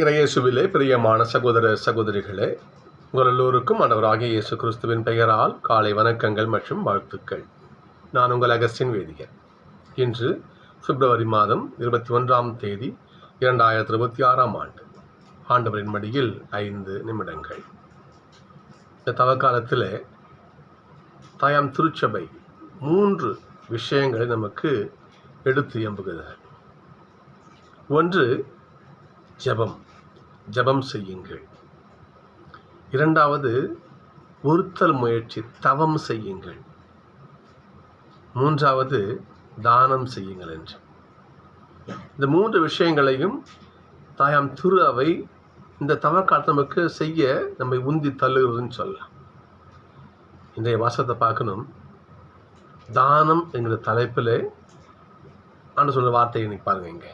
இறையேசுவிலே பிரியமான சகோதர சகோதரிகளே உங்கள் எல்லோருக்கும் ஆண்டவராகிய இயேசு கிறிஸ்துவின் பெயரால் காலை வணக்கங்கள் மற்றும் வாழ்த்துக்கள். நான் உங்கள் அகஸ்டின் வேதியர் இன்று பிப்ரவரி மாதம் இருபத்தி ஒன்றாம் தேதி இரண்டாயிரத்தி இருபத்தி ஆறாம் ஆண்டு. ஆண்டவரின் மடியில் ஐந்து நிமிடங்கள். இந்த தவக்காலத்தில் தாயாம் திருச்சபை மூன்று விஷயங்களை நமக்கு எடுத்து எம்புகிறார் ஒன்று ஜெபம். ஜெபம் செய்யுங்கள். இரண்டாவது ஒருத்தல் முயற்சி தவம் செய்யுங்கள். மூன்றாவது தானம் செய்யுங்கள் என்று. இந்த மூன்று விஷயங்களையும் தாயாம் திரு அவை இந்த தவக்காலத்தை நமக்கு செய்ய நம்மை உந்தி தள்ளுகிறதுன்னு சொல்லலாம். இன்றைய வாசத்தை பார்க்கணும். தானம் என்கிற தலைப்பில் ஆண்டு சொல்கிற வார்த்தையை இன்னைக்கு பாருங்க இங்கே.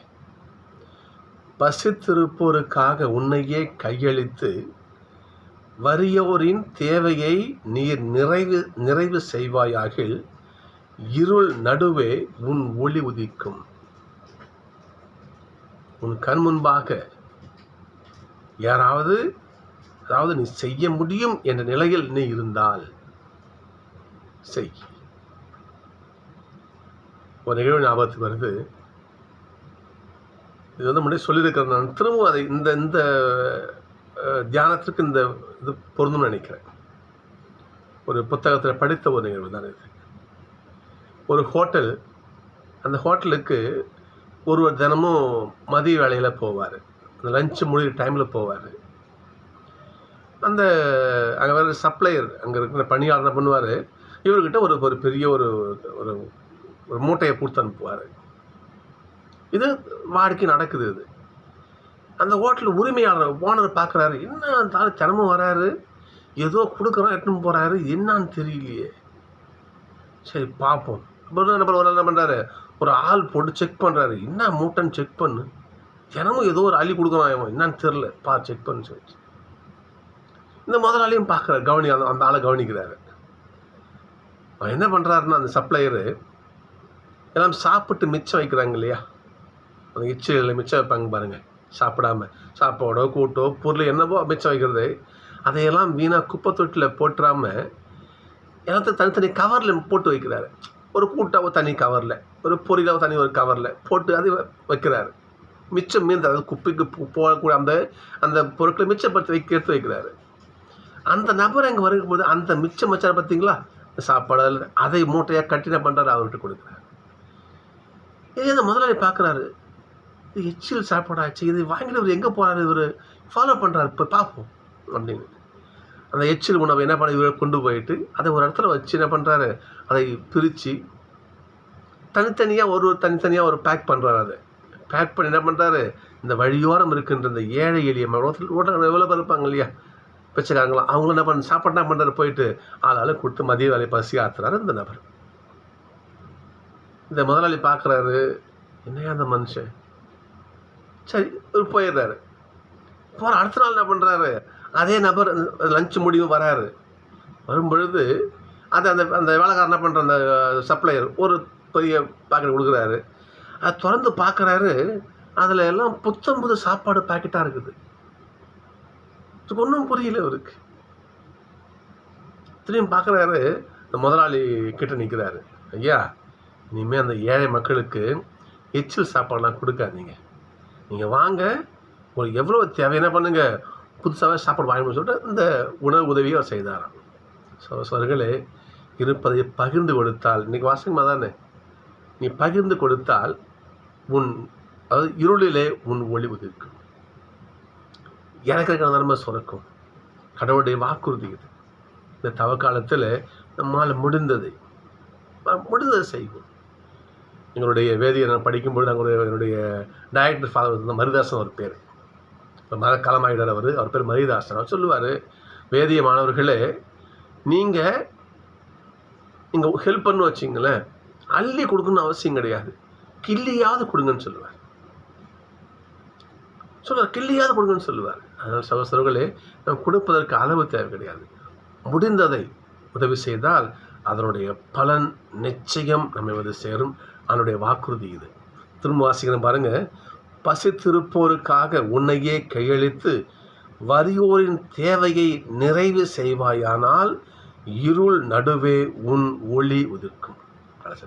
பசித்திருப்போருக்காக உன்னையே கையளித்து வறியோரின் தேவையை நீர் நிறைவு நிறைவு செய்வாயாகில் இருள் நடுவே உன் ஒளி உதிக்கும். உன் கண் முன்பாக யாராவது அதாவது நீ செய்ய முடியும் என்ற நிலையில் நீ இருந்தால் செய். ஒரு நிகழ்வு ஞாபகத்துக்கு வருது. இது வந்து முன்னாடி சொல்லியிருக்கிறேன் நான். திரும்பவும் அதை இந்த இந்த தியானத்திற்கு இந்த இது பொருந்தும்னு நினைக்கிறேன். ஒரு புத்தகத்தில் படித்த ஒரு நிகழ்வு தான் இது. ஒரு ஹோட்டல் அந்த ஹோட்டலுக்கு ஒருவர் தினமும் மதிய வேலையில் போவார். அந்த லஞ்சு முடிகிற டைமில் போவார். அந்த அங்கே வேறு சப்ளையர் அங்கே இருக்கிற பணியாளர் பண்ணுவார்? இவர்கிட்ட ஒரு ஒரு பெரிய ஒரு ஒரு ஒரு மூட்டையை கொடுத்து அனுப்புவார். இது வாடிக்கை நடக்குது இது. அந்த ஹோட்டல் உரிமையாளர் ஓனர் பார்க்குறாரு என்ன அந்த தினமும் வராரு? ஏதோ கொடுக்குறோம் எட்டுன்னு போகிறாரு என்னன்னு தெரியலையே. சரி பார்ப்போம். அப்புறம் என்ன பண்ணுவார் என்ன பண்ணுறாரு ஒரு ஆள் போட்டு செக் பண்ணுறாரு என்ன மூட்டைன்னு செக் பண்ணு. தினமும் ஏதோ ஒரு அள்ளி கொடுக்குறான் இவன். என்னன்னு தெரில பா செக் பண்ணு சொல்லி இந்த முதலாளியும் பார்க்குறாரு. கவனி அந்த அந்த ஆளை கவனிக்கிறாரு. அவன் என்ன பண்ணுறாருன்னா அந்த சப்ளையரு எல்லாம் சாப்பிட்டு மிச்சம் வைக்கிறாங்க இல்லையா? அந்த இச்சையில் மிச்சம் வைப்பாங்க பாருங்கள் சாப்பிடாம சாப்பாடோ கூட்டோ பொருள் என்னவோ மிச்சம் வைக்கிறது அதையெல்லாம் வீணாக குப்பை தொட்டில் போட்டுறாம எல்லாத்தையும் தனித்தனி கவரில் போட்டு வைக்கிறாரு. ஒரு கூட்டாவோ தனி கவரில் ஒரு பொரியலாவோ தனி ஒரு கவரில் போட்டு அது வைக்கிறாரு. மிச்சம் மீந்த அதாவது குப்பைக்கு போகக்கூடிய அந்த அந்த பொருட்களை மிச்சப்படுத்தி வைக்க எடுத்து வைக்கிறாரு. அந்த நபர் அங்கே வரும்போது அந்த மிச்சம் வச்சார் பார்த்தீங்களா சாப்பாடு அதை மூட்டையாக கட்டின பண்ணுறாரு அவர்கிட்ட கொடுக்குறாரு. இதே அந்த முதலாளி பார்க்குறாரு இது எச்சில் சாப்பாடாச்சு இது வாங்கிட்டு இவர் எங்கே போகிறாரு இவர் ஃபாலோ பண்ணுறாரு இப்போ பார்ப்போம் அப்படின்னு. அந்த எச்சில் உணவை என்ன பண்ண இவர் கொண்டு போயிட்டு அதை ஒரு இடத்துல வச்சு என்ன பண்ணுறாரு அதை பிரித்து தனித்தனியாக ஒரு ஒரு தனித்தனியாக ஒரு பேக் பண்ணுறாரு அதை. பேக் பண்ணி என்ன பண்ணுறாரு இந்த வழியோரம் இருக்கின்ற இந்த ஏழை எளிய ரோட்டில் ரோட்டில் எவ்வளோ பேர் இருப்பாங்க இல்லையா? பிச்சைக்காரங்களாம் அவங்க என்ன பண்ண சாப்பாடு என்ன பண்ணுறாரு போயிட்டு ஆளால் கொடுத்து மதிய வேலை பசி ஆத்துறாரு இந்த நபர். இந்த முதலாளி பார்க்குறாரு என்னையா அந்த மனுஷன்? சரி இவர் போயிடுறாரு. போகிற அடுத்த நாள் என்ன பண்ணுறாரு அதே நபர் லஞ்ச் முடிவு வராரு. வரும்பொழுது அது அந்த அந்த வேலைக்காரன் என்ன பண்ணுற அந்த சப்ளையர் ஒரு பெரிய பாக்கெட் கொடுக்குறாரு. அதை திறந்து பார்க்குறாரு. அதில் எல்லாம் புத்தம் புது சாப்பாடு பாக்கெட்டாக இருக்குது. இதுக்கு ஒன்றும் புரியல இவருக்கு. திரும்பி பார்க்குறாரு இந்த முதலாளி கிட்ட நிற்கிறாரு ஐயா இனிமேல் அந்த ஏழை மக்களுக்கு எச்சில் சாப்பாடெலாம் கொடுக்காதீங்க. நீங்கள் வாங்க உங்களுக்கு எவ்வளோ தேவை என்ன பண்ணுங்கள் புதுசாகவே சாப்பாடு வாங்கணும்னு சொல்லிட்டு இந்த உணவு உதவியை அவர் செய்தாராம். ஸோ சொர்களே இருப்பதை பகிர்ந்து கொடுத்தால் இன்றைக்கி வாசகமாக தானே? நீ பகிர்ந்து கொடுத்தால் உன் அதாவது இருளிலே உன் ஒளி உதிர்க்கும் எனக்கு இருக்கிற நன்மை சுரக்கும். கடவுளுடைய வாக்குறுதி இது. இந்த தவக்காலத்தில் நம்மால் முடிந்ததை முடிந்ததை செய்வோம். எங்களுடைய வேதியை நான் படிக்கும்போது நாங்கள் என்னுடைய டைரக்டர் ஃபாதர் வந்து மரிதாசன் ஒரு பேர். இப்போ மர காலமாயிடார் அவர். அவர் பேர் மரிதாசன். அவர் சொல்லுவார் வேதிய மாணவர்களே நீங்கள் நீங்கள் ஹெல்ப் பண்ணு வச்சிங்களேன் அள்ளி கொடுக்கணும்னு அவசியம் கிடையாது. கிள்ளியாவது கொடுங்கன்னு சொல்லுவார். சொல்லுவார் கிள்ளியாவது கொடுங்கன்னு சொல்லுவார். அதனால் சகோதரர்களே நாம் கொடுப்பதற்கு அளவு தேவை கிடையாது. முடிந்ததை உதவி செய்தால் அதனுடைய பலன் நிச்சயம் நம்மை வந்து சேரும். அதனுடைய வாக்குறுதி இது. திரும்ப வாசிக்கிறேன் பாருங்க. பசித்திருப்போருக்காக உன்னையே கையளித்து வறியோரின் தேவையை நிறைவு செய்வாயானால் இருள் நடுவே உன் ஒளி உதிர்க்கும். கடைசி